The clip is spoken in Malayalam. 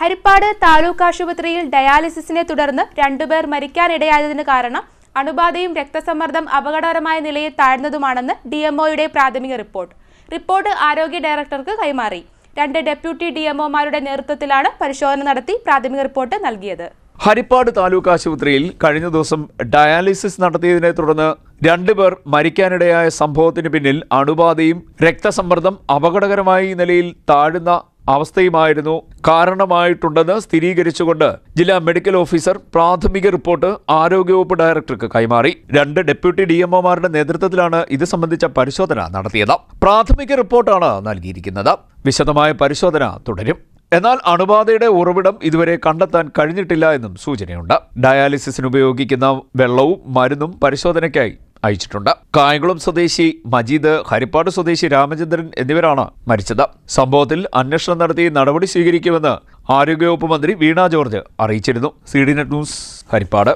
ഹരിപ്പാട് താലൂക്ക് ആശുപത്രിയിൽ ഡയാലിസിസിനെ തുടർന്ന് രണ്ടുപേർ മരിക്കാനിടയായതിന് കാരണം അണുബാധയും രക്തസമ്മർദ്ദം അപകടകരമായ നിലയിൽ താഴ്ന്നതുമാണെന്ന് ഡിഎംഒയുടെ പ്രാഥമിക റിപ്പോർട്ട്. റിപ്പോർട്ട് ആരോഗ്യ ഡയറക്ടർക്ക് കൈമാറി. രണ്ട് ഡെപ്യൂട്ടി ഡിഎംഒമാരുടെ നേതൃത്വത്തിലാണ് പരിശോധന നടത്തി പ്രാഥമിക റിപ്പോർട്ട് നൽകിയത്. ഹരിപ്പാട് താലൂക്ക് ആശുപത്രിയിൽ കഴിഞ്ഞ ദിവസം ഡയാലിസിസ് നടത്തിയതിനെ തുടർന്ന് രണ്ടുപേർ മരിക്കാനിടയായ സംഭവത്തിന് പിന്നിൽ അണുബാധയും രക്തസമ്മർദ്ദം അപകടകരമായ നിലയിൽ താഴുന്ന അവസ്ഥയുമായിരുന്നു. കാരണമായിട്ടുണ്ടെന്ന് സ്ഥിരീകരിച്ചുകൊണ്ട് ജില്ലാ മെഡിക്കൽ ഓഫീസർ പ്രാഥമിക റിപ്പോർട്ട് ആരോഗ്യവകുപ്പ് ഡയറക്ടർക്ക് കൈമാറി. രണ്ട് ഡെപ്യൂട്ടി ഡി എംഒമാരുടെ നേതൃത്വത്തിലാണ് ഇത് സംബന്ധിച്ച പരിശോധന നടത്തിയത്. പ്രാഥമിക റിപ്പോർട്ടാണ് നൽകിയിരിക്കുന്നത്. വിശദമായ പരിശോധന തുടരും. എന്നാൽ അണുബാധയുടെ ഉറവിടം ഇതുവരെ കണ്ടെത്താൻ കഴിഞ്ഞിട്ടില്ല എന്നും സൂചനയുണ്ട്. ഡയാലിസിസിന് ഉപയോഗിക്കുന്ന വെള്ളവും മരുന്നും പരിശോധനയ്ക്കായി അയച്ചിട്ടുണ്ട്. കായംകുളം സ്വദേശി മജീദ് ഹരിപ്പാട് സ്വദേശി രാമചന്ദ്രൻ എന്നിവരാണ് മരിച്ചത്. സംഭവത്തിൽ അന്വേഷണം നടത്തി നടപടി സ്വീകരിക്കുമെന്ന് ആരോഗ്യവകുപ്പ് മന്ത്രി വീണ ജോർജ് അറിയിച്ചിരുന്നു. C D net news Harippad.